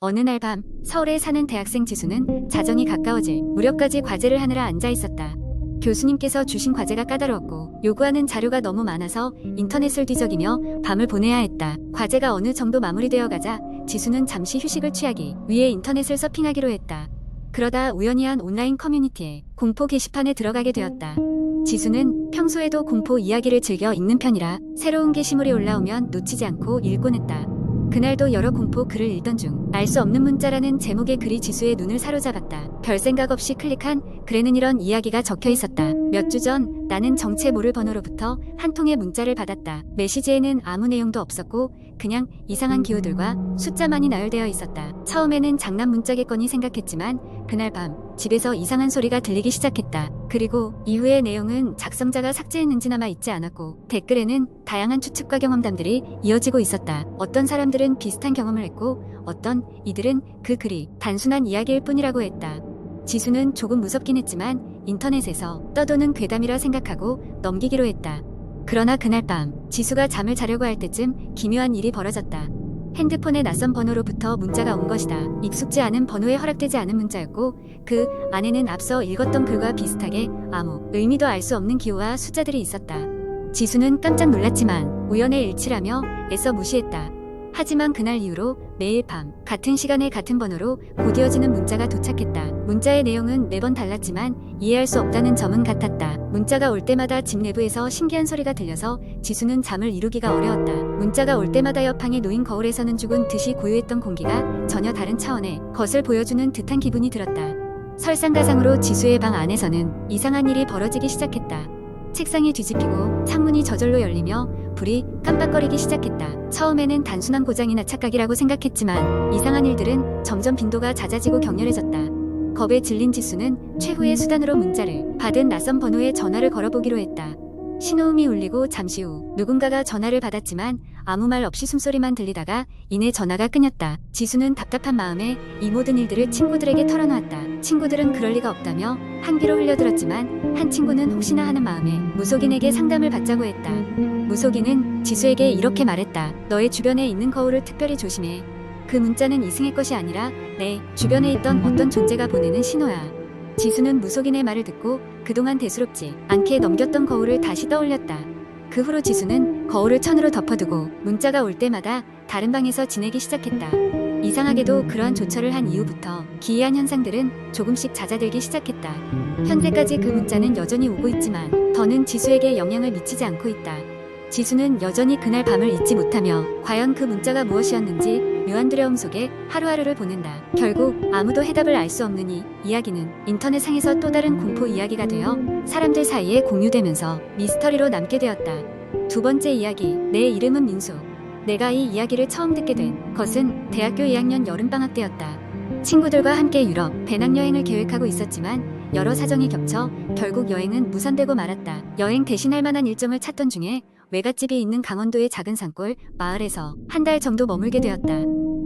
어느 날 밤 서울에 사는 대학생 지수는 자정이 가까워질 무렵까지 과제를 하느라 앉아 있었다. 교수님께서 주신 과제가 까다로웠고 요구하는 자료가 너무 많아서 인터넷을 뒤적이며 밤을 보내야 했다. 과제가 어느 정도 마무리되어 가자 지수는 잠시 휴식을 취하기 위해 인터넷을 서핑하기로 했다. 그러다 우연히 한 온라인 커뮤니티에 공포 게시판에 들어가게 되었다. 지수는 평소에도 공포 이야기를 즐겨 읽는 편이라 새로운 게시물이 올라오면 놓치지 않고 읽곤 했다. 그날도 여러 공포 글을 읽던 중 알 수 없는 문자라는 제목의 글이 지수의 눈을 사로잡았다. 별 생각 없이 클릭한 글에는 이런 이야기가 적혀 있었다. 몇 주 전 나는 정체 모를 번호로부터 한 통의 문자를 받았다. 메시지에는 아무 내용도 없었고 그냥 이상한 기호들과 숫자만이 나열되어 있었다. 처음에는 장난 문자겠거니 생각했지만 그날 밤 집에서 이상한 소리가 들리기 시작했다. 그리고 이후의 내용은 작성자가 삭제했는지나마 있지 않았고 댓글에는 다양한 추측과 경험담들이 이어지고 있었다. 어떤 사람들은 비슷한 경험을 했고 어떤 이들은 그 글이 단순한 이야기일 뿐이라고 했다. 지수는 조금 무섭긴 했지만 인터넷에서 떠도는 괴담이라 생각하고 넘기기로 했다. 그러나 그날 밤 지수가 잠을 자려고 할 때쯤 기묘한 일이 벌어졌다. 핸드폰의 낯선 번호로부터 문자가 온 것이다. 익숙지 않은 번호에 허락되지 않은 문자였고 그 안에는 앞서 읽었던 글과 비슷하게 아무 의미도 알 수 없는 기호와 숫자들이 있었다. 지수는 깜짝 놀랐지만 우연의 일치라며 애써 무시했다. 하지만 그날 이후로 매일 밤 같은 시간에 같은 번호로 곧이어지는 문자가 도착했다. 문자의 내용은 매번 달랐지만 이해할 수 없다는 점은 같았다. 문자가 올 때마다 집 내부에서 신기한 소리가 들려서 지수는 잠을 이루기가 어려웠다. 문자가 올 때마다 옆방에 놓인 거울에서는 죽은 듯이 고요했던 공기가 전혀 다른 차원의 것을 보여주는 듯한 기분이 들었다. 설상가상으로 지수의 방 안에서는 이상한 일이 벌어지기 시작했다. 책상이 뒤집히고 창문이 저절로 열리며 불이 깜빡거리기 시작했다. 처음에는 단순한 고장이나 착각이라고 생각했지만 이상한 일들은 점점 빈도가 잦아지고 격렬해졌다. 겁에 질린 지수는 최후의 수단으로 문자를 받은 낯선 번호에 전화를 걸어보기로 했다. 신호음이 울리고 잠시 후 누군가가 전화를 받았지만 아무 말 없이 숨소리만 들리다가 이내 전화가 끊겼다. 지수는 답답한 마음에 이 모든 일들을 친구들에게 털어놓았다. 친구들은 그럴 리가 없다며 한귀로 흘려들었지만 한 친구는 혹시나 하는 마음에 무속인에게 상담을 받자고 했다. 무속인은 지수에게 이렇게 말했다. 너의 주변에 있는 거울을 특별히 조심해. 그 문자는 이승의 것이 아니라 내 주변에 있던 어떤 존재가 보내는 신호야. 지수는 무속인의 말을 듣고 그동안 대수롭지 않게 넘겼던 거울을 다시 떠올렸다. 그 후로 지수는 거울을 천으로 덮어두고 문자가 올 때마다 다른 방에서 지내기 시작했다. 이상하게도 그러한 조처를 한 이후부터 기이한 현상들은 조금씩 잦아들기 시작했다. 현재까지 그 문자는 여전히 오고 있지만 더는 지수에게 영향을 미치지 않고 있다. 지수는 여전히 그날 밤을 잊지 못하며 과연 그 문자가 무엇이었는지 묘한 두려움 속에 하루하루를 보낸다. 결국 아무도 해답을 알 수 없는 이 이야기는 인터넷상에서 또 다른 공포 이야기가 되어 사람들 사이에 공유되면서 미스터리로 남게 되었다. 두 번째 이야기, 내 이름은 민수. 내가 이 이야기를 처음 듣게 된 것은 대학교 2학년 여름방학 때였다. 친구들과 함께 유럽 배낭여행을 계획하고 있었지만 여러 사정이 겹쳐 결국 여행은 무산되고 말았다. 여행 대신할 만한 일정을 찾던 중에 외갓집이 있는 강원도의 작은 산골 마을에서 한 달 정도 머물게 되었다.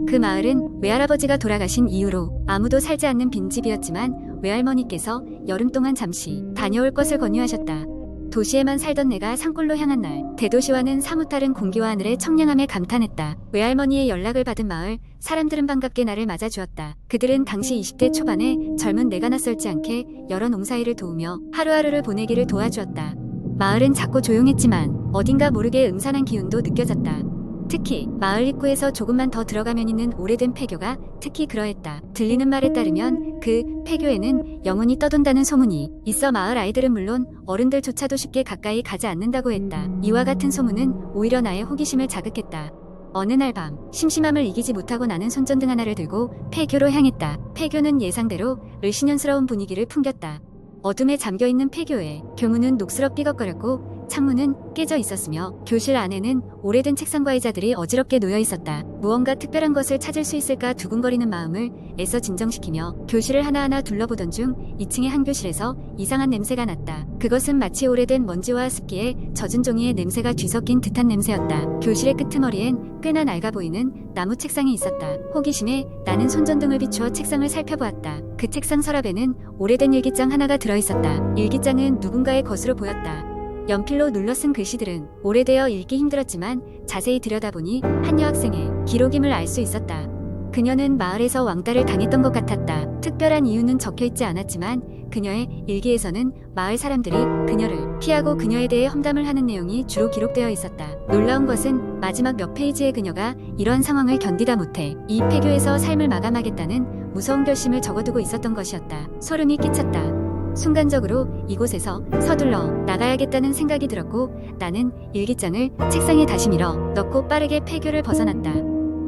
그 마을은 외할아버지가 돌아가신 이후로 아무도 살지 않는 빈집이었지만 외할머니께서 여름 동안 잠시 다녀올 것을 권유하셨다. 도시에만 살던 내가 산골로 향한 날 대도시와는 사뭇 다른 공기와 하늘의 청량함에 감탄했다. 외할머니의 연락을 받은 마을 사람들은 반갑게 나를 맞아주었다. 그들은 당시 20대 초반에 젊은 내가 낯설지 않게 여러 농사일을 도우며 하루하루를 보내기를 도와주었다. 마을은 작고 조용했지만 어딘가 모르게 음산한 기운도 느껴졌다. 특히 마을 입구에서 조금만 더 들어가면 있는 오래된 폐교가 특히 그러했다. 들리는 말에 따르면 그 폐교에는 영혼이 떠돈다는 소문이 있어 마을 아이들은 물론 어른들조차도 쉽게 가까이 가지 않는다고 했다. 이와 같은 소문은 오히려 나의 호기심을 자극했다. 어느 날 밤 심심함을 이기지 못하고 나는 손전등 하나를 들고 폐교로 향했다. 폐교는 예상대로 을신연스러운 분위기를 풍겼다. 어둠에 잠겨있는 폐교에 교문은 녹스럽 삐걱거렸고 창문은 깨져 있었으며 교실 안에는 오래된 책상과 의자들이 어지럽게 놓여 있었다. 무언가 특별한 것을 찾을 수 있을까 두근거리는 마음을 애써 진정시키며 교실을 하나하나 둘러보던 중 2층의 한 교실에서 이상한 냄새가 났다. 그것은 마치 오래된 먼지와 습기에 젖은 종이의 냄새가 뒤섞인 듯한 냄새였다. 교실의 끄트머리엔 꽤나 낡아 보이는 나무 책상이 있었다. 호기심에 나는 손전등을 비추어 책상을 살펴보았다. 그 책상 서랍에는 오래된 일기장 하나가 들어있었다. 일기장은 누군가의 것으로 보였다. 연필로 눌러 쓴 글씨들은 오래되어 읽기 힘들었지만 자세히 들여다보니 한 여학생의 기록임을 알 수 있었다. 그녀는 마을에서 왕따를 당했던 것 같았다. 특별한 이유는 적혀 있지 않았지만 그녀의 일기에서는 마을 사람들이 그녀를 피하고 그녀에 대해 험담을 하는 내용이 주로 기록되어 있었다. 놀라운 것은 마지막 몇 페이지에 그녀가 이러한 상황을 견디다 못해 이 폐교에서 삶을 마감하겠다는 무서운 결심을 적어두고 있었던 것이었다. 소름이 끼쳤다. 순간적으로 이곳에서 서둘러 나가야겠다는 생각이 들었고 나는 일기장을 책상에 다시 밀어 넣고 빠르게 폐교를 벗어났다.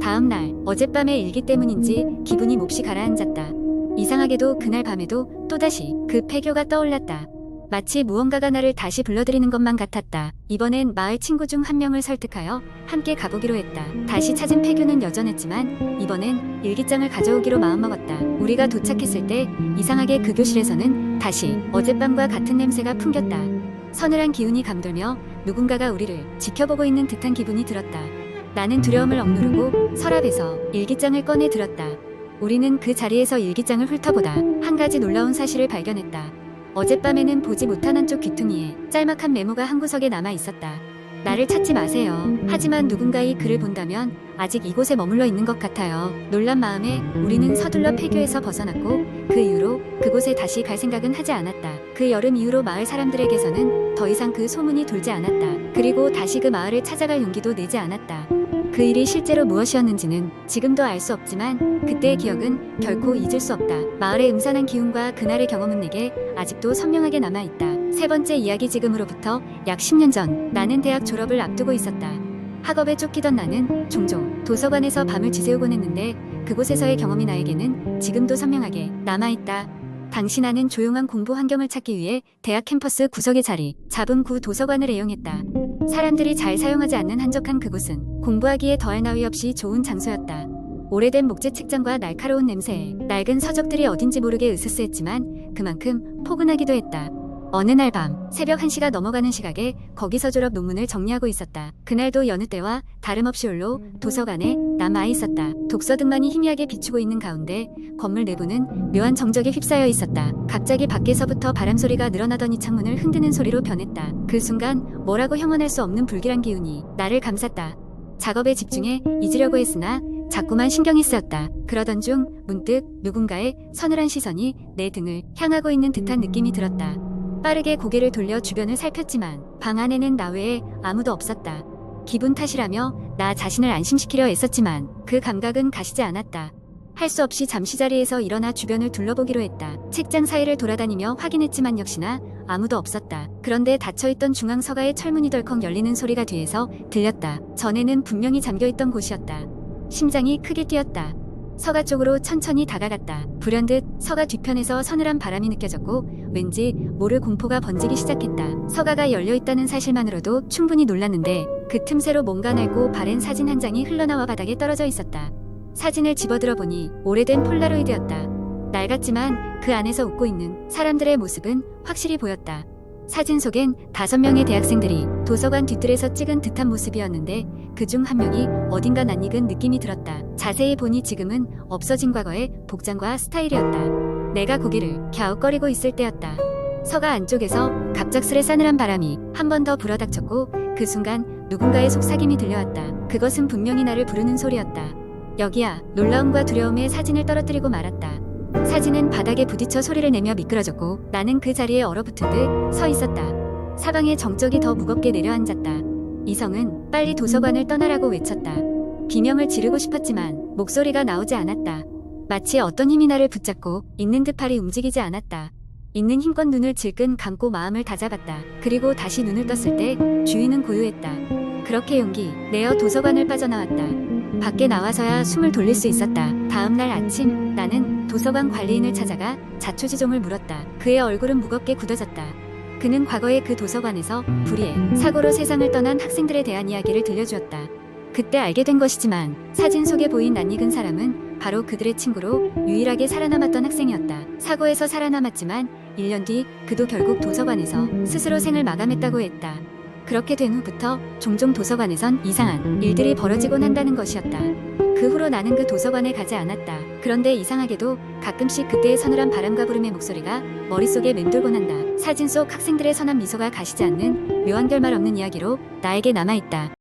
다음 날 어젯밤의 일기 때문인지 기분이 몹시 가라앉았다. 이상하게도 그날 밤에도 또다시 그 폐교가 떠올랐다. 마치 무언가가 나를 다시 불러들이는 것만 같았다. 이번엔 마을 친구 중 한 명을 설득하여 함께 가보기로 했다. 다시 찾은 폐교는 여전했지만 이번엔 일기장을 가져오기로 마음먹었다. 우리가 도착했을 때 이상하게 그 교실에서는 다시 어젯밤과 같은 냄새가 풍겼다. 서늘한 기운이 감돌며 누군가가 우리를 지켜보고 있는 듯한 기분이 들었다. 나는 두려움을 억누르고 서랍에서 일기장을 꺼내 들었다. 우리는 그 자리에서 일기장을 훑어보다 한 가지 놀라운 사실을 발견했다. 어젯밤에는 보지 못한 한쪽 귀퉁이에 짤막한 메모가 한 구석에 남아 있었다. 나를 찾지 마세요. 하지만 누군가 이 글을 본다면 아직 이곳에 머물러 있는 것 같아요. 놀란 마음에 우리는 서둘러 폐교에서 벗어났고 그 이후로 그곳에 다시 갈 생각은 하지 않았다. 그 여름 이후로 마을 사람들에게서는 더 이상 그 소문이 돌지 않았다. 그리고 다시 그 마을을 찾아갈 용기도 내지 않았다. 그 일이 실제로 무엇이었는지는 지금도 알 수 없지만 그때의 기억은 결코 잊을 수 없다. 마을의 음산한 기운과 그날의 경험은 내게 아직도 선명하게 남아있다. 세 번째 이야기 지금으로부터 약 10년 전 나는 대학 졸업을 앞두고 있었다. 학업에 쫓기던 나는 종종 도서관에서 밤을 지새우곤 했는데 그곳에서의 경험이 나에게는 지금도 선명하게 남아있다. 당시 나는 조용한 공부 환경을 찾기 위해 대학 캠퍼스 구석의 자리, 잡은 구 도서관을 애용했다. 사람들이 잘 사용하지 않는 한적한 그곳은 공부하기에 더할 나위 없이 좋은 장소였다. 오래된 목재 책장과 날카로운 냄새에 낡은 서적들이 어딘지 모르게 으스스했지만 그만큼 포근하기도 했다. 어느 날 밤 새벽 1시가 넘어가는 시각에 거기서 졸업 논문을 정리하고 있었다. 그날도 여느 때와 다름없이 홀로 도서관에 남아 있었다. 독서 등만이 희미하게 비추고 있는 가운데 건물 내부는 묘한 정적에 휩싸여 있었다. 갑자기 밖에서부터 바람 소리가 늘어나더니 창문을 흔드는 소리로 변했다. 그 순간 뭐라고 형언할 수 없는 불길한 기운이 나를 감쌌다. 작업에 집중해 잊으려고 했으나 자꾸만 신경이 쓰였다. 그러던 중 문득 누군가의 서늘한 시선이 내 등을 향하고 있는 듯한 느낌이 들었다. 빠르게 고개를 돌려 주변을 살폈지만 방 안에는 나 외에 아무도 없었다. 기분 탓이라며 나 자신을 안심시키려 애썼지만 그 감각은 가시지 않았다. 할 수 없이 잠시 자리에서 일어나 주변을 둘러보기로 했다. 책장 사이를 돌아다니며 확인했지만 역시나 아무도 없었다. 그런데 닫혀있던 중앙 서가의 철문이 덜컥 열리는 소리가 뒤에서 들렸다. 전에는 분명히 잠겨있던 곳이었다. 심장이 크게 뛰었다. 서가 쪽으로 천천히 다가갔다. 불현듯 서가 뒤편에서 서늘한 바람이 느껴졌고 왠지 모를 공포가 번지기 시작했다. 서가가 열려있다는 사실만으로도 충분히 놀랐는데 그 틈새로 뭔가 낡고 바랜 사진 한 장이 흘러나와 바닥에 떨어져 있었다. 사진을 집어들어 보니 오래된 폴라로이드였다. 낡았지만 그 안에서 웃고 있는 사람들의 모습은 확실히 보였다. 사진 속엔 다섯 명의 대학생들이 도서관 뒤뜰에서 찍은 듯한 모습이었는데 그 중 한 명이 어딘가 낯익은 느낌이 들었다. 자세히 보니 지금은 없어진 과거의 복장과 스타일이었다. 내가 고개를 갸웃거리고 있을 때였다. 서가 안쪽에서 갑작스레 싸늘한 바람이 한 번 더 불어닥쳤고 그 순간 누군가의 속삭임이 들려왔다. 그것은 분명히 나를 부르는 소리였다. 여기야 놀라움과 두려움에 사진을 떨어뜨리고 말았다. 사진은 바닥에 부딪혀 소리를 내며 미끄러졌고 나는 그 자리에 얼어붙은 듯 서 있었다. 사방의 정적이 더 무겁게 내려앉았다. 이성은 빨리 도서관을 떠나라고 외쳤다. 비명을 지르고 싶었지만 목소리가 나오지 않았다. 마치 어떤 힘이 나를 붙잡고 있는 듯 팔이 움직이지 않았다. 있는 힘껏 눈을 질끈 감고 마음을 다잡았다. 그리고 다시 눈을 떴을 때 주위는 고요했다. 그렇게 용기 내어 도서관을 빠져나왔다. 밖에 나와서야 숨을 돌릴 수 있었다. 다음 날 아침 나는 도서관 관리인을 찾아가 자초지종을 물었다. 그의 얼굴은 무겁게 굳어졌다. 그는 과거에 그 도서관에서 불의의 사고로 세상을 떠난 학생들에 대한 이야기를 들려주었다. 그때 알게 된 것이지만 사진 속에 보인 낯익은 사람은 바로 그들의 친구로 유일하게 살아남았던 학생이었다. 사고에서 살아남았지만 1년 뒤 그도 결국 도서관에서 스스로 생을 마감했다고 했다. 그렇게 된 후부터 종종 도서관에선 이상한 일들이 벌어지곤 한다는 것이었다. 그 후로 나는 그 도서관에 가지 않았다. 그런데 이상하게도 가끔씩 그때의 서늘한 바람과 구름의 목소리가 머릿속에 맴돌곤 한다. 사진 속 학생들의 선한 미소가 가시지 않는 묘한 결말 없는 이야기로 나에게 남아있다.